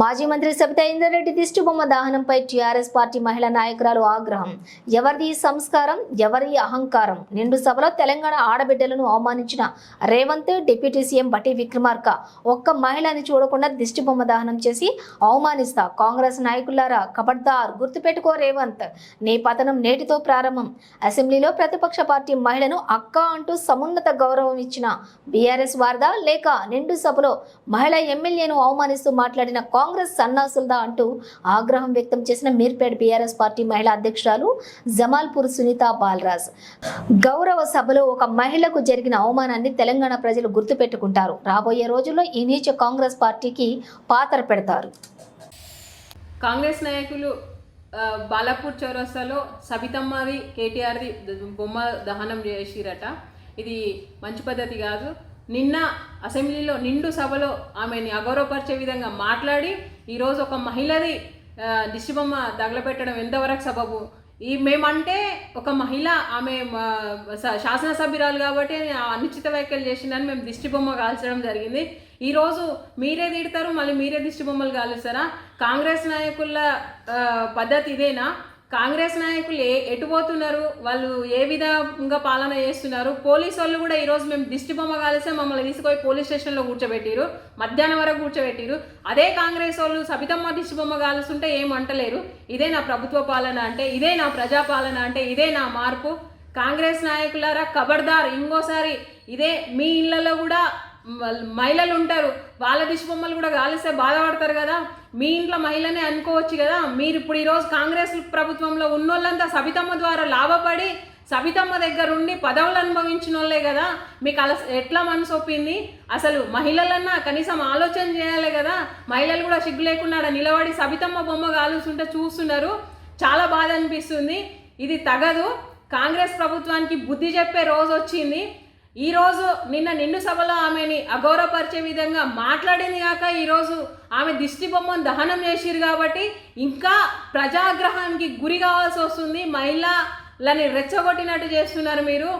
మాజీ మంత్రి సబితా ఇందర్రెడ్డి దిష్టి బొమ్మ దహనంపై టీఆర్ఎస్ పార్టీ మహిళా నాయకురాలు ఆగ్రహం. ఎవరిది సంస్కారం ఎవరి అహంకారం? నిండు సభలో తెలంగాణ ఆడబిడ్డలను అవమానించిన రేవంత్ డిప్యూటీ సీఎం బట్టి విక్రమార్క. ఒక్క మహిళని చూడకుండా దిష్టి బొమ్మ దహనం చేసి అవమానిస్తా. కాంగ్రెస్ నాయకులారా కబడ్దార్ గుర్తుపెట్టుకో రేవంత్. నీ పతనం నేటితో ప్రారంభం. అసెంబ్లీలో ప్రతిపక్ష పార్టీ మహిళను అక్క అంటూ సమున్నత గౌరవం ఇచ్చిన బీఆర్ఎస్ వారదా లేక నిండు సభలో మహిళా ఎమ్మెల్యేను అవమానిస్తూ మాట్లాడిన కాంగ్రెస్ సన్నాసులదా అంటూ ఆగ్రహం వ్యక్తం చేసిన మీర్పేట్ బీఆర్ఎస్ పార్టీ మహిళా అధ్యక్షురాలు జమాల్పూర్ సునీత బాలరాజ్. గౌరవ సభలో ఒక మహిళకు జరిగిన అవమానాన్ని తెలంగాణ ప్రజలు గుర్తుపెట్టుకుంటారు. రాబోయే రోజుల్లో ఈ నీచ కాంగ్రెస్ పార్టీకి పాతర పెడతారు. కాంగ్రెస్ నాయకులు బాలాపూర్ చౌరస్తాలో సబితమ్మది కేటీఆర్ది బొమ్మ దహనం చేసిరట. ఇది మంచి పద్ధతి కాదు. నిన్న అసెంబ్లీలో నిండు సభలో ఆమెని అగౌరవపరిచే విధంగా మాట్లాడి ఈరోజు ఒక మహిళది దిష్టిబొమ్మ తగలపెట్టడం తగలబెట్టడం ఎంతవరకు సబబు? ఈ మేమంటే ఒక మహిళ ఆమె శాసనసభ్యురాలు కాబట్టి ఆ అనుచిత వ్యాఖ్యలు చేసిందని మేము దిష్టిబొమ్మ కాల్చడం జరిగింది. ఈరోజు మీరే తిడతారు మళ్ళీ మీరే దిష్టిబొమ్మలు కాలుస్తారా? కాంగ్రెస్ నాయకుల పద్ధతి ఇదేనా? కాంగ్రెస్ నాయకులు ఏ ఎటు పోతున్నారు? వాళ్ళు ఏ విధంగా పాలన చేస్తున్నారు? పోలీసు వాళ్ళు కూడా ఈరోజు మేము దిష్టి బొమ్మ కాలిస్తే మమ్మల్ని తీసుకొని పోలీస్ స్టేషన్లో కూర్చోబెట్టిరు. మధ్యాహ్నం వరకు కూర్చోబెట్టిరు. అదే కాంగ్రెస్ వాళ్ళు సబితమ్మ దిష్టి బొమ్మ కాలుస్తుంటే ఏం అంటలేరు. ఇదే నా ప్రభుత్వ పాలన అంటే ఇదే నా ప్రజాపాలన అంటే ఇదే నా మార్పు. కాంగ్రెస్ నాయకులారా కబర్దార్ ఇంకోసారి ఇదే మీ ఇళ్ళలో కూడా మహిళలు ఉంటారు. వాళ్ళ దిశబొమ్మలు కూడా కాలిస్తే బాధపడతారు కదా. మీ ఇంట్లో మహిళనే అనుకోవచ్చు కదా. మీరు ఇప్పుడు ఈరోజు కాంగ్రెస్ ప్రభుత్వంలో ఉన్నోళ్ళంతా సబితమ్మ ద్వారా లాభపడి సబితమ్మ దగ్గర ఉండి పదవులు అనుభవించిన వాళ్ళే కదా. మీకు అలా ఎట్లా మనసు ఒప్పింది? అసలు మహిళలన్నా కనీసం ఆలోచన చేయాలి కదా. మహిళలు కూడా సిగ్గు లేకుండా నిలబడి సబితమ్మ బొమ్మ కాలుస్తుంటే చూస్తున్నారు. చాలా బాధ అనిపిస్తుంది. ఇది తగదు. కాంగ్రెస్ ప్రభుత్వానికి బుద్ధి చెప్పే రోజు వచ్చింది. ఈరోజు నిన్న నిండు సభలో ఆమెని అగౌరవపరిచే విధంగా మాట్లాడింది కాక ఈరోజు ఆమె దిష్టి బొమ్మను దహనం చేసిరు కాబట్టి ఇంకా ప్రజాగ్రహానికి గురి కావాల్సి వస్తుంది. మహిళలని రెచ్చగొట్టినట్టు చేస్తున్నారు మీరు.